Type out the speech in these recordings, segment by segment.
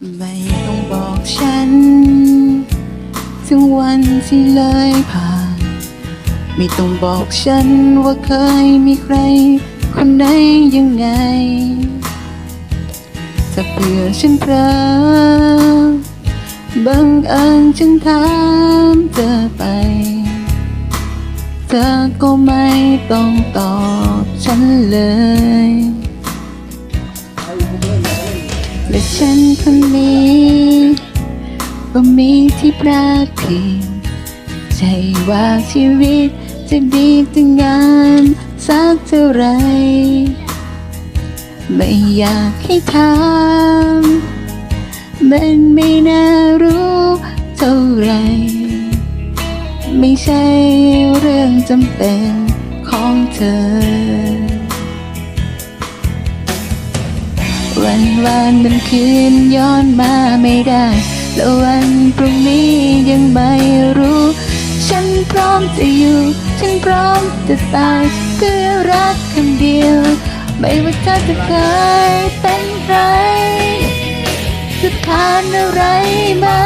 ไม่ต้องบอกฉัน ถึงวันที่เลยผ่าน ไม่ต้องบอกฉันว่าเคยมีใคร คนไหนยังไง ถ้าเผื่อฉันเพลอบังเอิญฉันถามเธอไป เธอก็ไม่ต้องตอบฉันเลย ฉันคนนี้ก็มีที่พลาดเพียงใช่ว่าชีวิตจะดีจะงามสักเท่าไร ไม่อยากให้ถามมันไม่น่ารู้เท่าไร ไม่ใช่เรื่องจำเป็นของเธอ วันวานมันคืนย้อนมาไม่ได้ แล้ววันพรุ่งนี้ยังไม่รู้ ฉันพร้อมจะอยู่ ฉันพร้อมจะตายเพื่อรักคำเดียว ไม่ว่าเธอจะเคยเป็นใครจะผ่านอะไรมา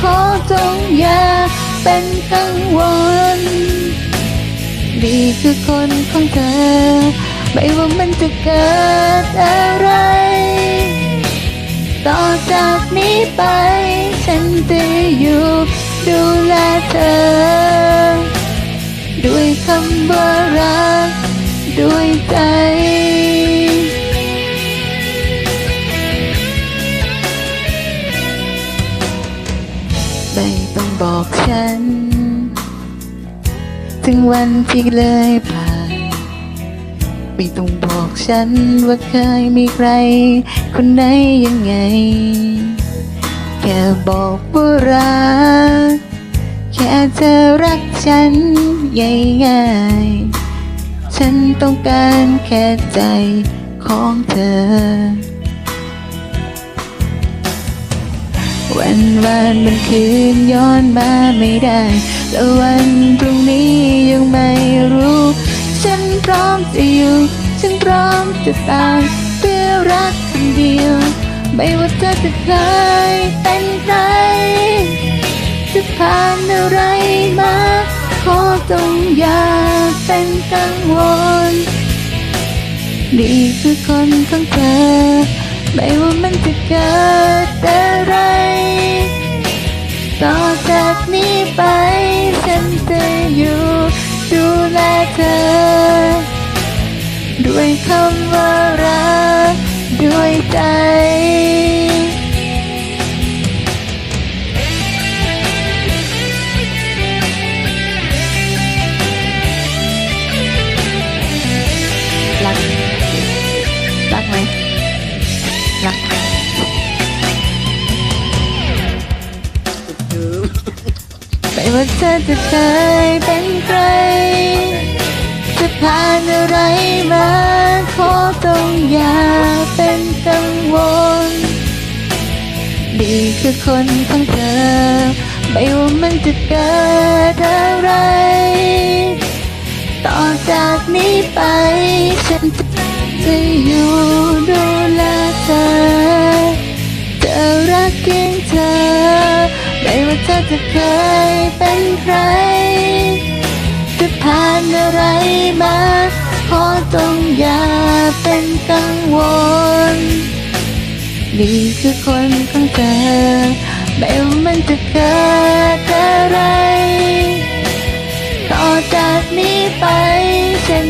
ขอจงอย่าเป็นกังวลนี่คือคนของเธอ ไม่ว่ามันจะเกิดอะไร ไป ฉันจะอยู่ดูแลเธอ ด้วยคำว่ารัก ด้วยใจไม่ต้องบอกฉัน ถึงวันที่เลยผ่าน ไม่ต้องบอกฉันว่าเคยมีใคร คนไหนยังไง แค่บอกว่ารัก แค่เธอรักฉันง่ายๆฉันต้องการแค่ใจของเธอ วันวานมันคืนย้อนมาไม่ได้แล้ววันพรุ่งนี้ยังไม่รู้ ฉันพร้อมจะอยู่ ฉันพร้อมจะตายเพื่อรักคนเดียว ไม่ว่าเธอจะเคยเป็นใคร จะผ่านอะไรมาขอจงอย่าเป็นกังวลนี่คือคนของเธอ ไม่ว่ามันจะเกิดอะไรต่อจากนี้ไป ฉันจะอยู่ ดูแลเธอ ด้วยคำว่ารัก ว่าเธอจะเคยเป็นใคร จะผ่านอะไรมาขอต้องอย่าเป็นกังวลนี่คือคนของเธอ ไม่ว่ามันจะเกิดอะไร ต่อจากนี้ไปฉันจะอยู่ จะเคยเป็นใคร จะผ่านอะไรมาขอจงอย่าเป็นกังวล นี่คือคนของเธอ ไม่ว่ามันจะเกิดอะไร ต่อจากนี้ไปฉัน